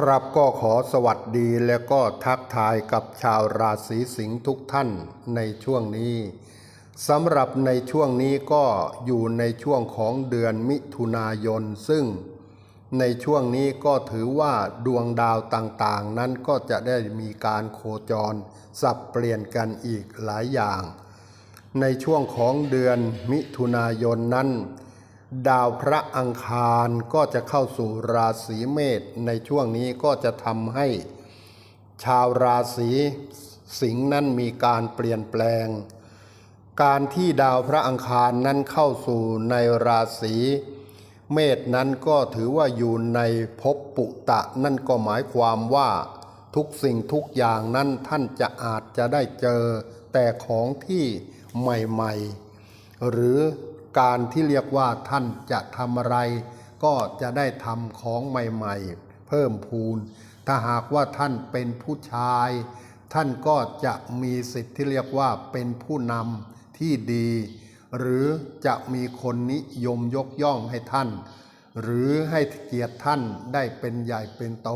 ครับก็ขอสวัสดีและก็ทักทายกับชาวราศีสิงห์ทุกท่านในช่วงนี้สำหรับในช่วงนี้ก็อยู่ในช่วงของเดือนมิถุนายน ซึ่งในช่วงนี้ก็ถือว่าดวงดาวต่างๆ นั้นก็จะได้มีการโคจร สับเปลี่ยนกันอีกหลายอย่าง ในช่วงของเดือนมิถุนายนนั้น ดาวพระอังคารก็จะเข้าสู่ราศีเมษในช่วงนี้ก็จะทำให้ชาวราศีสิงห์นั้นมีการเปลี่ยนแปลง การที่ดาวพระอังคารนั้นเข้าสู่ในราศีเมษนั้นก็ถือว่าอยู่ในภพปุตะนั่นก็หมายความว่าทุกสิ่งทุกอย่างนั้นท่านจะอาจจะได้เจอแต่ของที่ใหม่ ๆ หรือ การที่เรียกว่าท่านจะทำอะไร ก็จะได้ทำของใหม่ๆ เพิ่มพูน ถ้าหากว่าท่านเป็นผู้ชาย ท่านก็จะมีสิทธิ์ที่เรียกว่าเป็นผู้นำที่ดี หรือจะมีคนนิยมยกย่องให้ท่าน หรือให้เกียรติท่านได้เป็นใหญ่เป็นโต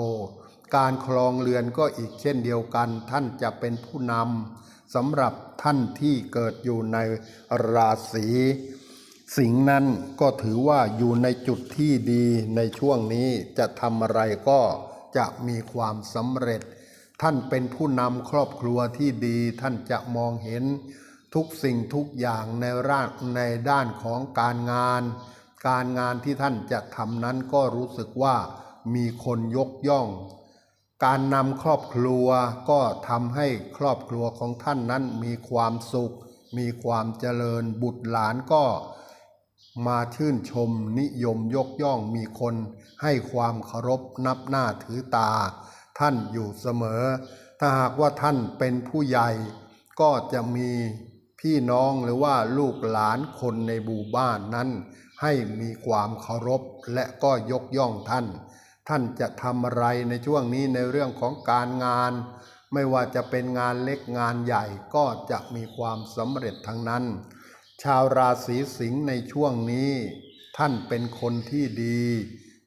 การครองเรือนก็อีกเช่นเดียวกัน ท่านจะเป็นผู้นำสำหรับท่านที่เกิดอยู่ในราศี สิงนั้นก็ถือว่าอยู่ในจุดที่ดีในช่วงนี้จะทำอะไรก็จะมีความสำเร็จ ท่านเป็นผู้นำครอบครัวที่ดี ท่านจะมองเห็นทุกสิ่งทุกอย่างในร่างในด้านของการงาน การงานที่ท่านจะทำนั้นก็รู้สึกว่ามีคนยกย่อง การนำครอบครัวก็ทำให้ครอบครัวของท่านนั้นมีความสุข มีความเจริญบุตรหลานก็ มาชื่นชมนิยมยกย่องมีคนให้ความเคารพนับหน้าถือตา ท่านอยู่เสมอ ถ้าหากว่าท่านเป็นผู้ใหญ่ ก็จะมีพี่น้องหรือว่าลูกหลานคนในหมู่บ้านนั้น ให้มีความเคารพและก็ยกย่องท่าน ท่านจะทำอะไรในช่วงนี้ในเรื่องของการงาน ไม่ว่าจะเป็นงานเล็กงานใหญ่ก็จะมีความสำเร็จทั้งนั้น ชาวราศีสิงห์ในช่วงนี้ ท่านเป็นคนที่ดี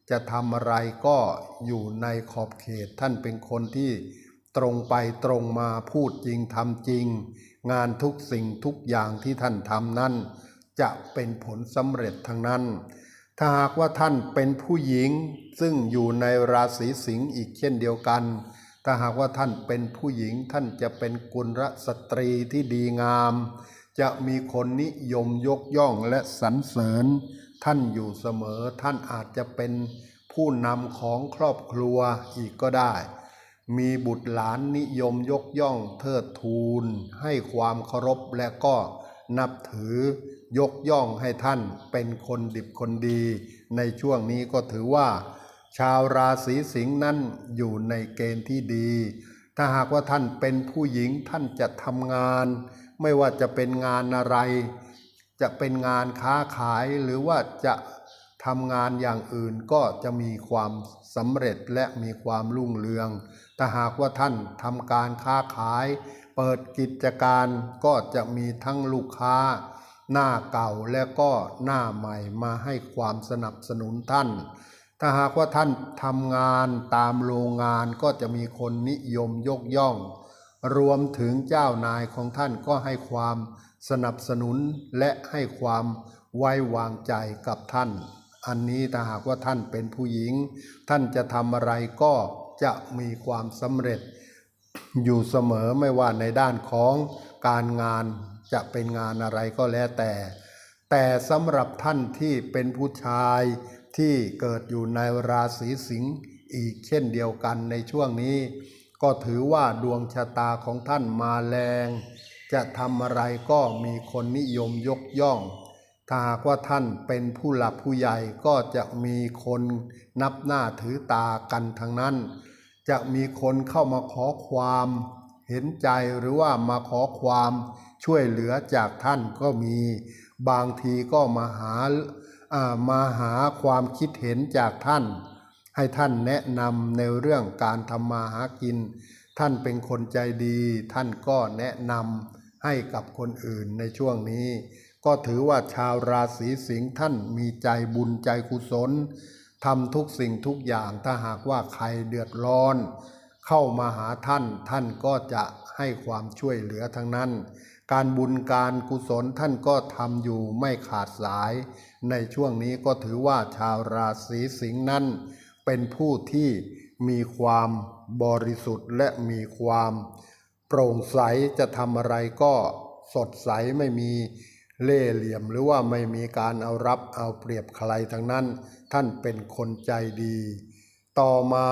จะทำอะไรก็อยู่ในขอบเขต ท่านเป็นคนที่ตรงไปตรงมาพูดจริงทำจริง งานทุกสิ่งทุกอย่างที่ท่านทำนั้น จะเป็นผลสำเร็จทั้งนั้น ถ้าหากว่าท่านเป็นผู้หญิง ซึ่งอยู่ในราศีสิงห์อีกเช่นเดียวกัน ถ้าหากว่าท่านเป็นผู้หญิงท่านจะเป็นกุลสตรีที่ดีงาม จะมีคนนิยมยกย่องและสรรเสริญ ท่านอยู่เสมอท่านอาจจะเป็นผู้นำของครอบครัวอีกก็ได้ มีบุตรหลานนิยมยกย่องเทิดทูน ให้ความเคารพและก็นับถือยกย่องให้ท่านเป็นคนดิบคนดี ในช่วงนี้ก็ถือว่า ชาวราศีสิงห์นั้นอยู่ในเกณฑ์ที่ดี ถ้าหากว่าท่านเป็นผู้หญิงท่านจะทำงาน ไม่ว่าจะเป็นงานอะไร จะเป็นงานค้าขายหรือว่าจะทำงานอย่างอื่นก็จะมีความสำเร็จและมีความรุ่งเรือง ถ้าหากว่าท่านทำการค้าขาย เปิดกิจการก็จะมีทั้งลูกค้า หน้าเก่าและก็หน้าใหม่มาให้ความสนับสนุนท่าน ถ้าหากว่าท่านทำงานตามโรงงานก็จะมีคนนิยมยกย่อง รวมถึงเจ้านายของท่านก็ให้ความสนับสนุนและให้ความไว้วางใจกับท่าน อันนี้ถ้าหากว่าท่านเป็นผู้หญิง ท่านจะทำอะไรก็จะมีความสำเร็จ อยู่เสมอไม่ว่าในด้านของการงานจะเป็นงานอะไรก็แล้วแต่ แต่สำหรับท่านที่เป็นผู้ชายที่เกิดอยู่ในราศีสิงห์อีกเช่นเดียวกันในช่วงนี้ ก็ถือว่าดวงชะตาของท่านมาแรง จะทำอะไรก็มีคนนิยมยกย่อง ถ้าหากว่าท่านเป็นผู้หลักผู้ใหญ่ก็จะมีคนนับหน้าถือตากันทั้งนั้น จะมีคนเข้ามาขอความเห็นใจหรือว่ามาขอความช่วยเหลือจากท่านก็มี บางทีก็มาหาามาหาความคิดเห็นจากท่าน ให้ท่านแนะนำในเรื่องการทำมาหากิน ท่านเป็นคนใจดี ท่านก็แนะนำให้กับคนอื่นในช่วงนี้ ก็ถือว่าชาวราศีสิงห์ท่านมีใจบุญใจกุศลทำทุกสิ่งทุกอย่างถ้าหากว่าใครเดือดร้อน เข้ามาหาท่าน ท่านก็จะให้ความช่วยเหลือทั้งนั้น การบุญการกุศลท่านก็ทำอยู่ไม่ขาดสาย ในช่วงนี้ก็ถือว่าชาวราศีสิงห์นั้น เป็นผู้ที่มีความบริสุทธิ์และมีความโปร่งใสจะทำอะไรก็สดใสไม่มีเล่เหลี่ยมหรือว่าไม่มีการเอารับเอาเปรียบใครทั้งนั้น ท่านเป็นคนใจดี ต่อมา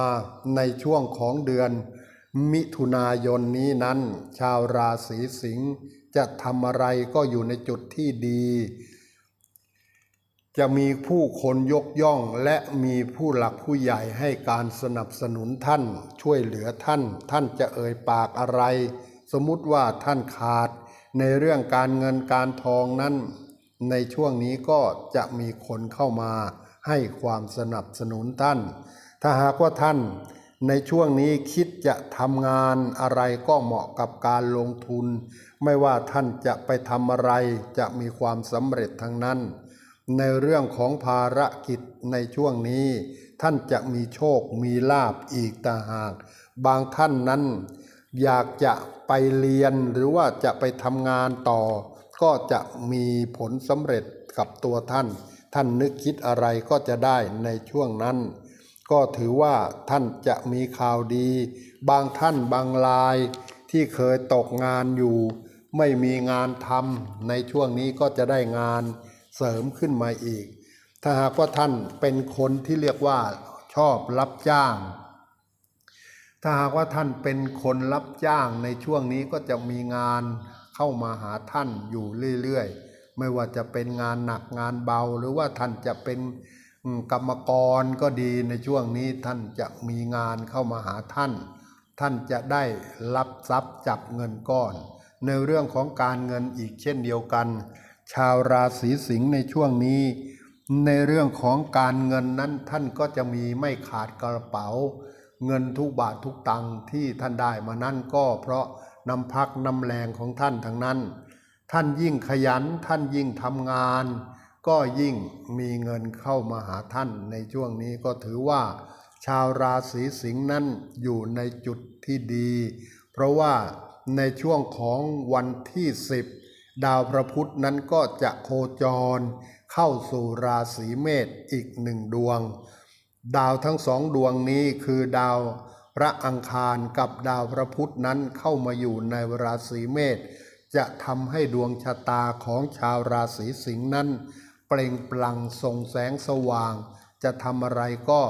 ในช่วงของเดือน มิถุนายนนี้นั้น ชาวราศีสิงห์จะทำอะไรก็อยู่ในจุดที่ดี จะมีผู้คนยกย่องและมีผู้หลักผู้ใหญ่ให้การสนับสนุนท่าน ช่วยเหลือท่าน ท่านจะเอ่ยปากอะไร สมมุติว่าท่านขาด ในเรื่องการเงินการทองนั้น ในช่วงนี้ก็จะมีคนเข้ามาให้ความสนับสนุนท่าน ถ้าหากว่าท่าน ในช่วงนี้คิดจะทำงานอะไรก็เหมาะกับการลงทุน ไม่ว่าท่านจะไปทำอะไรจะมีความสำเร็จทั้งนั้น ในเรื่องของภารกิจในช่วงนี้ ท่านจะมีโชคมีลาบอีกต่างหาก บางท่านนั้น อยากจะไปเรียนหรือว่าจะไปทำงานต่อ ก็จะมีผลสำเร็จกับตัวท่าน ท่านนึกคิดอะไรก็จะได้ในช่วงนั้น ก็ถือว่าท่านจะมีข่าวดี บางท่านบางรายที่เคยตกงานอยู่ ไม่มีงานทำในช่วงนี้ก็จะได้งาน เสริมขึ้นมาอีก ถ้าหากว่าท่านเป็นคนที่เรียกว่าชอบรับจ้าง ถ้าหากว่าท่านเป็นคนรับจ้างในช่วงนี้ก็จะมีงานเข้ามาหาท่านอยู่เรื่อยๆ ไม่ว่าจะเป็นงานหนักงานเบา หรือว่าท่านจะเป็นกรรมกรก็ดีในช่วงนี้ท่านจะมีงานเข้ามาหาท่าน ท่านจะได้รับทรัพย์จับเงินก้อน ในเรื่องของการเงินอีกเช่นเดียวกัน ชาวราศีสิงห์ในช่วงนี้ ในเรื่องของการเงินนั้นท่านก็จะมีไม่ขาดกระเป๋า เงินทุกบาททุกตังที่ท่านได้มานั่นก็เพราะนำพักนำแรงของท่านทั้งนั้น ท่านยิ่งขยันท่านยิ่งทำงาน ก็ยิ่งมีเงินเข้ามาหาท่านในช่วงนี้ก็ถือว่า ชาวราศีสิงห์นั้นอยู่ในจุดที่ดี เพราะว่าในช่วงของวันที่ 10 ดาวพระพุธนั้นก็จะโคจร เข้าสู่ราศีเมษอีกหนึ่งดวง ดาวทั้งสองดวงนี้คือดาวพระอังคารกับดาวพระพุธนั้นเข้ามาอยู่ในราศีเมษจะทำให้ดวงชะตาของชาวราศีสิงห์นั้น เปล่งปลั่งส่งแสงสว่าง จะทำอะไรก็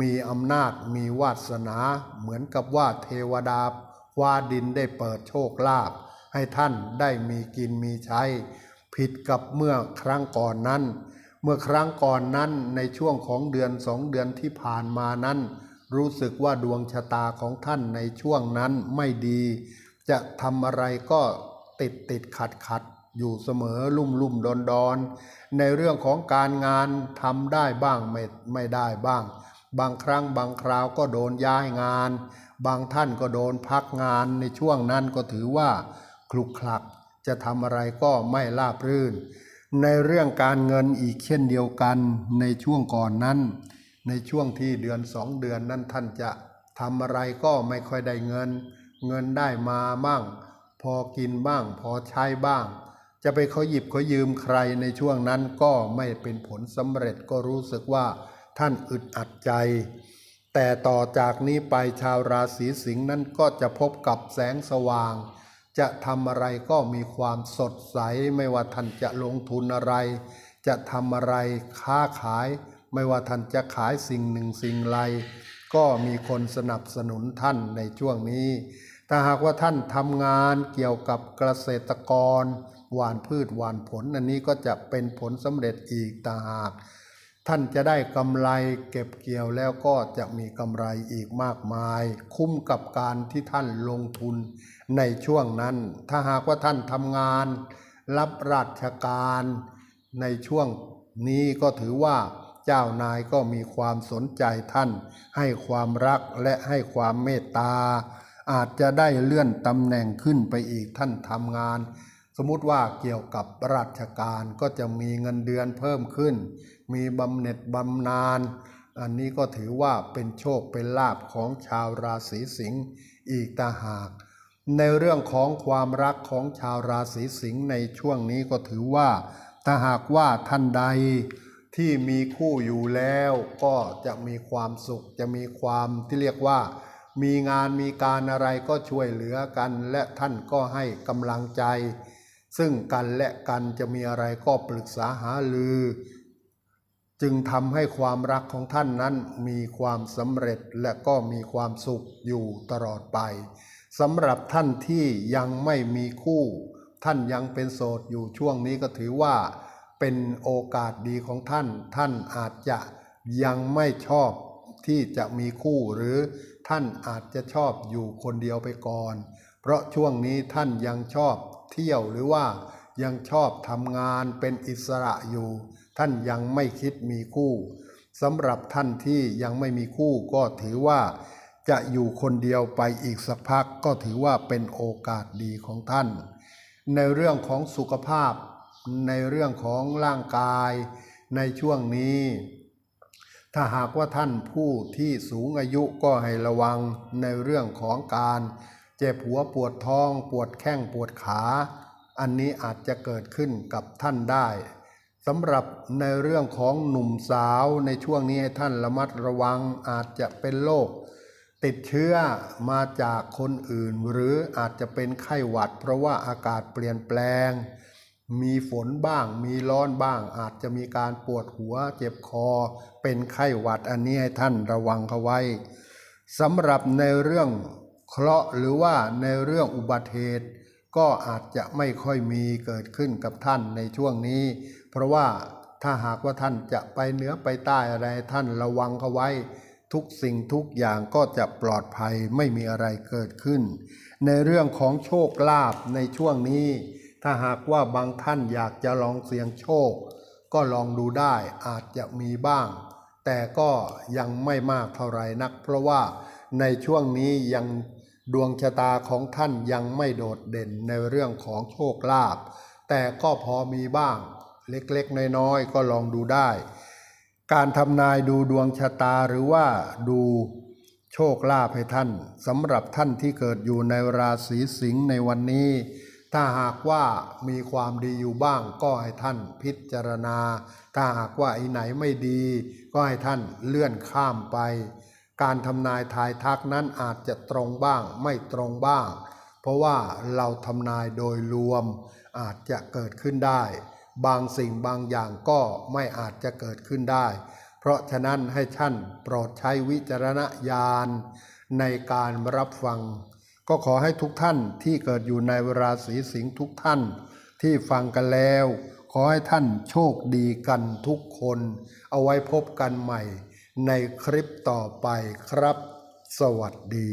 มีอำนาจมีวาสนา เหมือนกับว่าเทวดาฟ้าดินได้เปิดโชคลาภ ให้ท่านได้มีกินมีใช้ ผิดกับเมื่อครั้งก่อนนั้น เมื่อครั้งก่อนนั้นในช่วงของเดือนสองเดือนที่ผ่านมานั้น รู้สึกว่าดวงชะตาของท่านในช่วงนั้นไม่ดี จะทำอะไรก็ติดติดขัดขัดอยู่เสมอลุ่มลุ่มดอนดอนในเรื่องของการงานทำได้บ้างไม่ไม่ได้บ้าง บางครั้งบางคราวก็โดนย้ายงาน บางท่านก็โดนพักงานในช่วงนั้นก็ถือว่า คลุกคลัก จะทำอะไรก็ไม่ราบรื่น ในเรื่องการเงินอีกเช่นเดียวกันในช่วงก่อนนั้น ในช่วงที่เดือนสองเดือนนั้นท่านจะทำอะไรก็ไม่ค่อยได้เงิน เงินได้มาบ้าง พอกินบ้าง พอใช้บ้าง จะไปเขาหยิบเขายืมใครในช่วงนั้นก็ไม่เป็นผลสำเร็จก็รู้สึกว่าท่านอึดอัดใจ แต่ต่อจากนี้ไปชาวราศีสิงห์นั้นก็จะพบกับแสงสว่าง จะทำอะไรก็มีความสดใส ไม่ว่าท่านจะลงทุนอะไร จะทำอะไรค้าขาย ไม่ว่าท่านจะขายสิ่งหนึ่งสิ่งใดก็มีคนสนับสนุนท่านในช่วงนี้ ถ้าหากว่าท่านทำงานเกี่ยวกับเกษตรกร หว่านพืชหว่านผล อันนี้ก็จะเป็นผลสำเร็จอีกต่างหาก ท่านจะได้กำไรเก็บเกี่ยวแล้วก็จะมีกำไรอีกมากมาย คุ้มกับการที่ท่านลงทุนในช่วงนั้น ถ้าหากว่าท่านทำงาน รับราชการในช่วงนี้ก็ถือว่าเจ้านายก็มีความสนใจท่าน ให้ความรักและให้ความเมตตา อาจจะได้เลื่อนตำแหน่งขึ้นไปอีกท่านทำงาน สมมติว่าเกี่ยวกับราชการก็จะมีเงินเดือนเพิ่มขึ้น มีบำเหน็จบำนาญ อันนี้ก็ถือว่าเป็นโชคเป็นลาภของชาวราศีสิงห์อีกต่าหาก ในเรื่องของความรักของชาวราศีสิงห์ในช่วงนี้ก็ถือว่า ถ้าหากว่าท่านใดที่มีคู่อยู่แล้วก็จะมีความสุขจะมีความที่เรียกว่า มีงานมีการอะไรก็ช่วยเหลือกัน และท่านก็ให้กำลังใจ ซึ่งกันและกันจะมีอะไรก็ปรึกษาหารือ จึงทำให้ความรักของท่านนั้นมีความสำเร็จและก็มีความสุขอยู่ตลอดไปสำหรับท่านที่ยังไม่มีคู่ ท่านยังเป็นโสดอยู่ช่วงนี้ก็ถือว่าเป็นโอกาสดีของท่าน ท่านอาจจะยังไม่ชอบที่จะมีคู่หรือท่านอาจจะชอบอยู่คนเดียวไปก่อน เพราะช่วงนี้ท่านยังชอบ เที่ยวหรือว่ายังชอบทำงานเป็นอิสระอยู่ ท่านยังไม่คิดมีคู่สำหรับท่านที่ยังไม่มีคู่ก็ถือว่าจะอยู่คนเดียวไปอีกสักพักก็ถือว่าเป็นโอกาสดีของท่าน ในเรื่องของสุขภาพ ในเรื่องของร่างกาย ในช่วงนี้ ถ้าหากว่าท่านผู้ที่สูงอายุก็ให้ระวังในเรื่องของการ เจ็บหัวปวดท้อง ปวดแข้งปวดขา อันนี้อาจจะเกิดขึ้นกับท่านได้สำหรับในเรื่องของหนุ่มสาวในช่วงนี้ให้ท่านระมัดระวังอาจจะเป็นโรคติดเชื้อมาจากคนอื่น หรืออาจจะเป็นไข้หวัด เพราะว่าอากาศเปลี่ยนแปลง มีฝนบ้าง มีร้อนบ้าง อาจจะมีการปวดหัวเจ็บคอ เป็นไข้หวัดอันนี้ให้ท่านระวังเขาไว้สำหรับในเรื่อง เคราะห์หรือว่าในเรื่องอุบัติเหตุ ก็อาจจะไม่ค่อยมีเกิดขึ้นกับท่านในช่วงนี้ เพราะว่าถ้าหากว่าท่านจะไปเหนือไปใต้อะไรท่านระวังเขาไว้ ทุกสิ่งทุกอย่างก็จะปลอดภัยไม่มีอะไรเกิดขึ้น ในเรื่องของโชคลาภในช่วงนี้ ถ้าหากว่าบางท่านอยากจะลองเสี่ยงโชค ก็ลองดูได้อาจจะมีบ้าง แต่ก็ยังไม่มากเท่าไหร่นัก เพราะว่าในช่วงนี้ยัง ดวงชะตาของท่านยังไม่โดดเด่นในเรื่องของโชคลาภแต่ก็พอมีบ้าง เล็กๆ น้อยๆ ก็ลองดูได้ การทำนายดูดวงชะตาหรือว่าดูโชคลาภให้ท่านสำหรับท่านที่เกิดอยู่ในราศีสิงห์ในวันนี้ ถ้าหากว่ามีความดีอยู่บ้างก็ให้ท่านพิจารณา ถ้าหากว่าไอ้ไหนไม่ดี ก็ให้ท่านเลื่อนข้ามไป การทำนายทายทักนั้นอาจจะตรงบ้างไม่ตรงบ้าง เพราะว่าเราทำนายโดยรวมอาจจะเกิดขึ้นได้ บางสิ่งบางอย่างก็ไม่อาจจะเกิดขึ้นได้ เพราะฉะนั้นให้ท่านโปรดใช้วิจารณญาณในการรับฟัง ก็ขอให้ทุกท่านที่เกิดอยู่ในราศีสิงห์ทุกท่านที่ฟังกันแล้ว ขอให้ท่านโชคดีกันทุกคน เอาไว้พบกันใหม่ ในคลิปต่อไปครับ สวัสดี